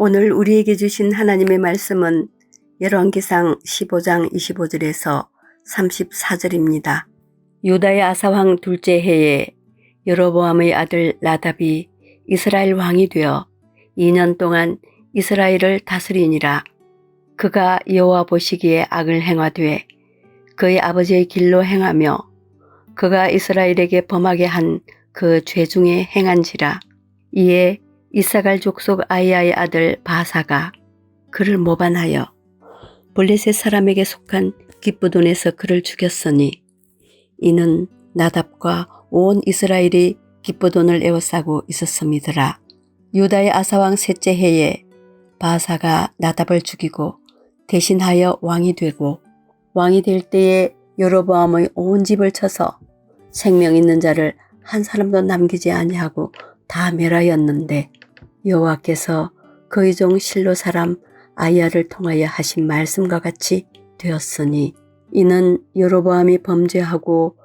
오늘 우리에게 주신 하나님의 말씀은 열왕기상 15장 25절에서 34절입니다. 유다의 아사왕 둘째 해에 여로보암의 아들 나답이 이스라엘 왕이 되어 2년 동안 이스라엘을 다스리니라. 그가 여호와 보시기에 악을 행하되 그의 아버지의 길로 행하며 그가 이스라엘에게 범하게 한 그 죄 중에 행한지라. 이에 이사갈 족속 아이야의 아들 바사가 그를 모반하여 블레셋 사람에게 속한 기쁘돈에서 그를 죽였으니 이는 나답과 온 이스라엘이 기쁘돈을 에워싸고 있었음이더라. 유다의 아사왕 셋째 해에 바사가 나답을 죽이고 대신하여 왕이 되고 왕이 될 때에 여로보암의 온 집을 쳐서 생명 있는 자를 한 사람도 남기지 아니하고 다 멸하였는데 여호와께서 그의 종 실로 사람 아이야를 통하여 하신 말씀과 같이 되었으니 이는 여로보암이 범죄하고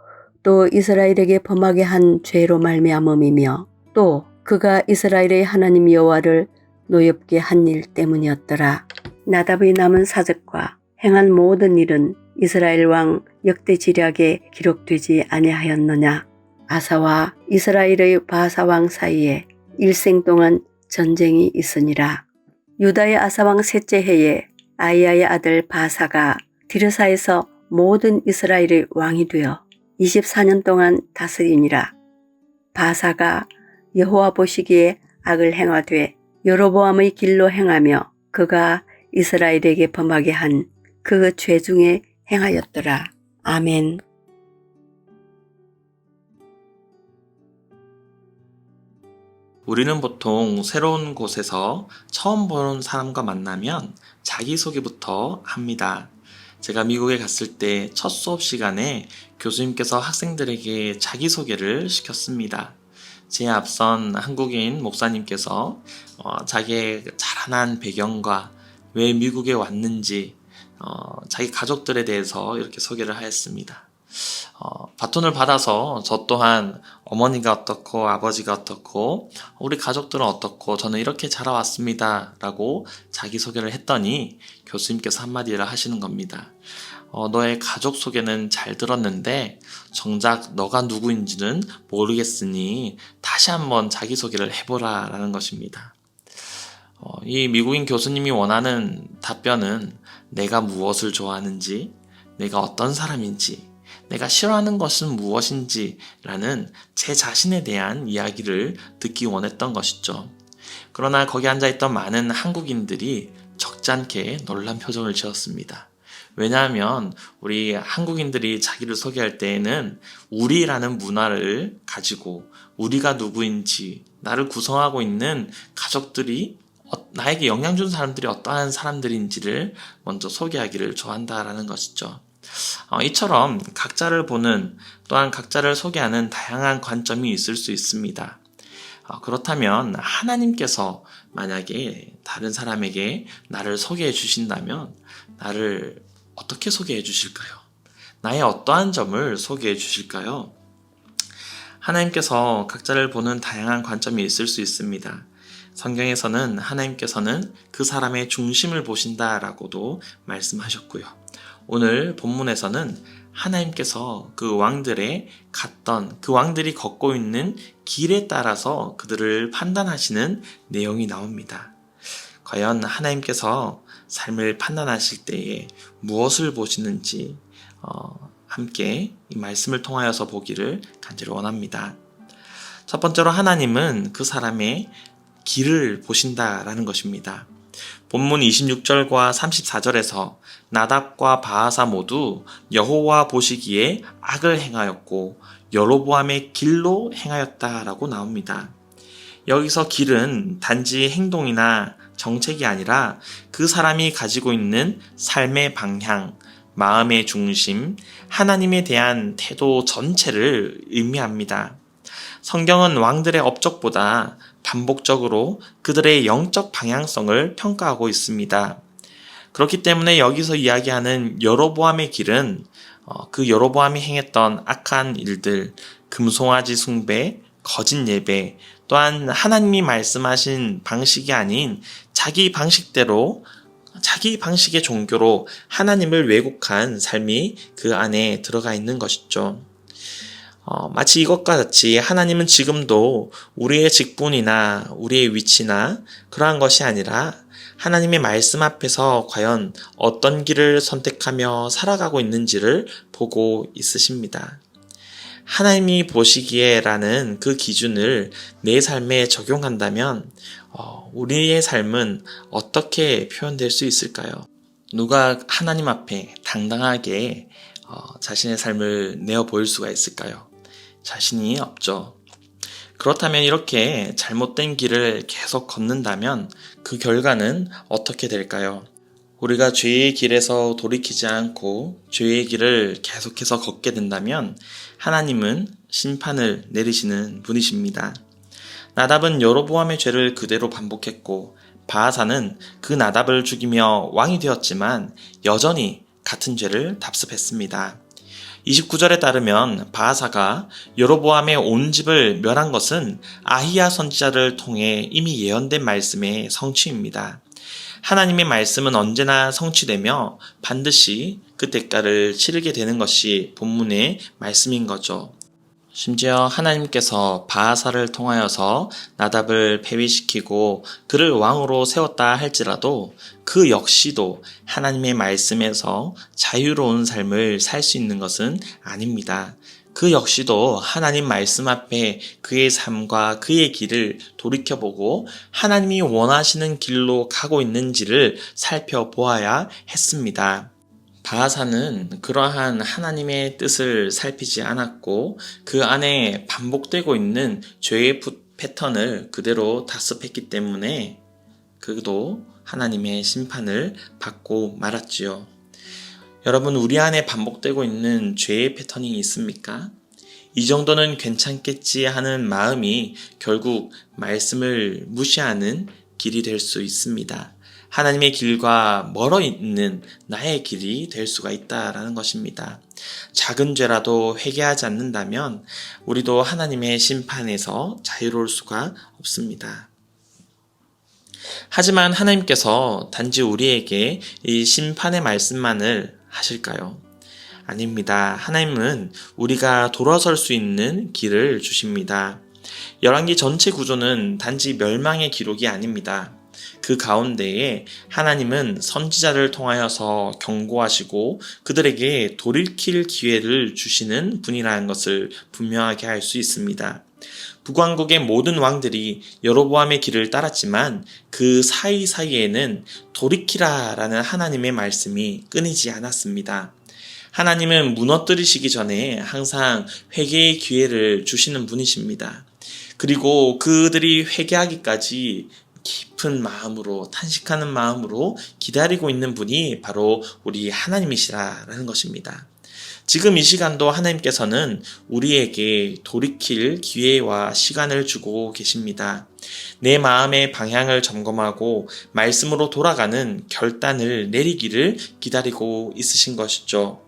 또 이스라엘에게 범하게 한 죄로 말미암음이며 또 그가 이스라엘의 하나님 여호와를 노엽게 한 일 때문이었더라. 나답의 남은 사적과 행한 모든 일은 이스라엘 왕 역대 지략에 기록되지 아니하였느냐. 아사와 이스라엘의 바사 왕 사이에 일생 동안 전쟁이 있으니라. 유다의 아사왕 셋째 해에 아이야의 아들 바사가 디르사에서 모든 이스라엘의 왕이 되어 24년 동안 다스리니라. 바사가 여호와 보시기에 악을 행하되 여로보암의 길로 행하며 그가 이스라엘에게 범하게 한 그 죄 중에 행하였더라. 아멘. 우리는 보통 새로운 곳에서 처음 보는 사람과 만나면 자기소개부터 합니다. 제가 미국에 갔을 때 첫 수업 시간에 교수님께서 학생들에게 자기소개를 시켰습니다. 제 앞선 한국인 목사님께서 어, 자기의 자라난 배경과 왜 미국에 왔는지 어, 자기 가족들에 대해서 이렇게 소개를 하였습니다. 어, 바톤을 받아서 저 또한 어머니가 어떻고 아버지가 어떻고 우리 가족들은 어떻고 저는 이렇게 자라왔습니다 라고 자기소개를 했더니 교수님께서 한마디를 하시는 겁니다. 어, 너의 가족 소개는 잘 들었는데 정작 너가 누구인지는 모르겠으니 다시 한번 자기소개를 해보라 라는 것입니다. 어, 이 미국인 교수님이 원하는 답변은 내가 무엇을 좋아하는지, 내가 어떤 사람인지, 내가 싫어하는 것은 무엇인지 라는 제 자신에 대한 이야기를 듣기 원했던 것이죠. 그러나 거기 앉아있던 많은 한국인들이 적잖게 놀란 표정을 지었습니다. 왜냐하면 우리 한국인들이 자기를 소개할 때에는 우리라는 문화를 가지고 우리가 누구인지 나를 구성하고 있는 가족들이 어- 나에게 영향 준 사람들이 어떠한 사람들인지를 먼저 소개하기를 좋아한다라는 것이죠. 어, 이처럼 각자를 보는 또한 각자를 소개하는 다양한 관점이 있을 수 있습니다. 어, 그렇다면 하나님께서 만약에 다른 사람에게 나를 소개해 주신다면 나를 어떻게 소개해 주실까요? 나의 어떠한 점을 소개해 주실까요? 하나님께서 각자를 보는 다양한 관점이 있을 수 있습니다. 성경에서는 하나님께서는 그 사람의 중심을 보신다라고도 말씀하셨고요. 오늘 본문에서는 하나님께서 그 왕들의 갔던 그 왕들이 걷고 있는 길에 따라서 그들을 판단하시는 내용이 나옵니다. 과연 하나님께서 삶을 판단하실 때에 무엇을 보시는지 어, 함께 이 말씀을 통하여서 보기를 간절히 원합니다. 첫 번째로 하나님은 그 사람의 길을 보신다라는 것입니다. 본문 26절과 34절에서 나답과 바하사 모두 여호와 보시기에 악을 행하였고 여로보암의 길로 행하였다라고 나옵니다. 여기서 길은 단지 행동이나 정책이 아니라 그 사람이 가지고 있는 삶의 방향, 마음의 중심, 하나님에 대한 태도 전체를 의미합니다. 성경은 왕들의 업적보다 반복적으로 그들의 영적 방향성을 평가하고 있습니다. 그렇기 때문에 여기서 이야기하는 여로보암의 길은 어, 그 여로보암이 행했던 악한 일들, 금송아지 숭배, 거짓 예배, 또한 하나님이 말씀하신 방식이 아닌 자기 방식대로 자기 방식의 종교로 하나님을 왜곡한 삶이 그 안에 들어가 있는 것이죠. 어, 마치 이것과 같이 하나님은 지금도 우리의 직분이나 우리의 위치나 그러한 것이 아니라 하나님의 말씀 앞에서 과연 어떤 길을 선택하며 살아가고 있는지를 보고 있으십니다. 하나님이 보시기에라는 그 기준을 내 삶에 적용한다면 어, 우리의 삶은 어떻게 표현될 수 있을까요? 누가 하나님 앞에 당당하게 어, 자신의 삶을 내어 보일 수가 있을까요? 자신이 없죠. 그렇다면 이렇게 잘못된 길을 계속 걷는다면 그 결과는 어떻게 될까요? 우리가 죄의 길에서 돌이키지 않고 죄의 길을 계속해서 걷게 된다면 하나님은 심판을 내리시는 분이십니다. 나답은 여로보암의 죄를 그대로 반복했고 바하사는 그 나답을 죽이며 왕이 되었지만 여전히 같은 죄를 답습했습니다. 29절에 따르면 바하사가 여로보암의 온 집을 멸한 것은 아히야 선지자를 통해 이미 예언된 말씀의 성취입니다. 하나님의 말씀은 언제나 성취되며 반드시 그 대가를 치르게 되는 것이 본문의 말씀인 거죠. 심지어 하나님께서 바하사를 통하여서 나답을 폐위시키고 그를 왕으로 세웠다 할지라도 그 역시도 하나님의 말씀에서 자유로운 삶을 살 수 있는 것은 아닙니다. 그 역시도 하나님 말씀 앞에 그의 삶과 그의 길을 돌이켜보고 하나님이 원하시는 길로 가고 있는지를 살펴보아야 했습니다. 바하사는 그러한 하나님의 뜻을 살피지 않았고 그 안에 반복되고 있는 죄의 패턴을 그대로 답습했기 때문에 그도 하나님의 심판을 받고 말았지요. 여러분, 우리 안에 반복되고 있는 죄의 패턴이 있습니까? 이 정도는 괜찮겠지 하는 마음이 결국 말씀을 무시하는 길이 될 수 있습니다. 하나님의 길과 멀어 있는 나의 길이 될 수가 있다라는 것입니다. 작은 죄라도 회개하지 않는다면 우리도 하나님의 심판에서 자유로울 수가 없습니다. 하지만 하나님께서 단지 우리에게 이 심판의 말씀만을 하실까요? 아닙니다. 하나님은 우리가 돌아설 수 있는 길을 주십니다. 열왕기 전체 구조는 단지 멸망의 기록이 아닙니다. 그 가운데에 하나님은 선지자를 통하여서 경고하시고 그들에게 돌이킬 기회를 주시는 분이라는 것을 분명하게 할 수 있습니다. 북왕국의 모든 왕들이 여로보암의 길을 따랐지만 그 사이사이에는 돌이키라라는 하나님의 말씀이 끊이지 않았습니다. 하나님은 무너뜨리시기 전에 항상 회개의 기회를 주시는 분이십니다. 그리고 그들이 회개하기까지 깊은 마음으로 탄식하는 마음으로 기다리고 있는 분이 바로 우리 하나님이시라라는 것입니다. 지금 이 시간도 하나님께서는 우리에게 돌이킬 기회와 시간을 주고 계십니다. 내 마음의 방향을 점검하고 말씀으로 돌아가는 결단을 내리기를 기다리고 있으신 것이죠.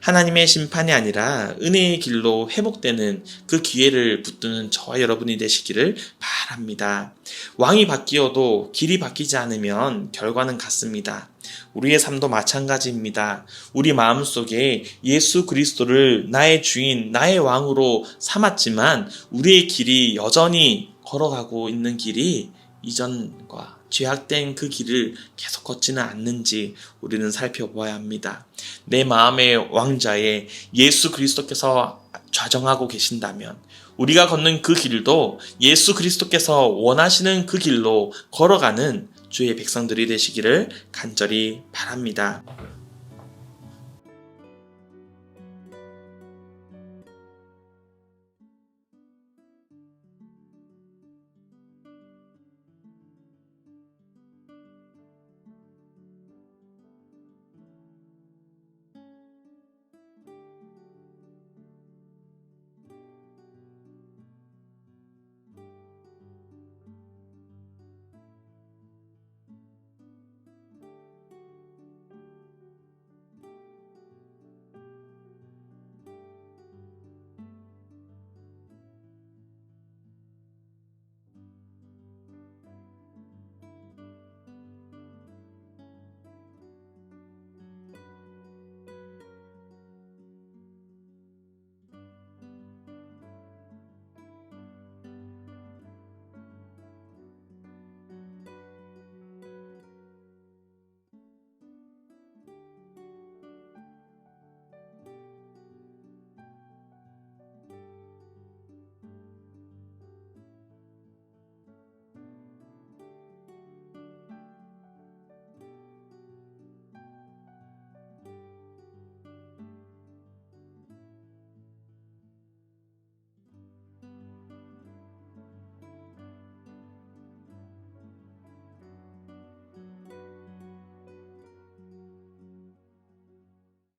하나님의 심판이 아니라 은혜의 길로 회복되는 그 기회를 붙드는 저와 여러분이 되시기를 바랍니다. 왕이 바뀌어도 길이 바뀌지 않으면 결과는 같습니다. 우리의 삶도 마찬가지입니다. 우리 마음 속에 예수 그리스도를 나의 주인, 나의 왕으로 삼았지만 우리의 길이 여전히 걸어가고 있는 길이 이전과 죄악된 그 길을 계속 걷지는 않는지 우리는 살펴보아야 합니다. 내 마음의 왕자에 예수 그리스도께서 좌정하고 계신다면 우리가 걷는 그 길도 예수 그리스도께서 원하시는 그 길로 걸어가는 주의 백성들이 되시기를 간절히 바랍니다.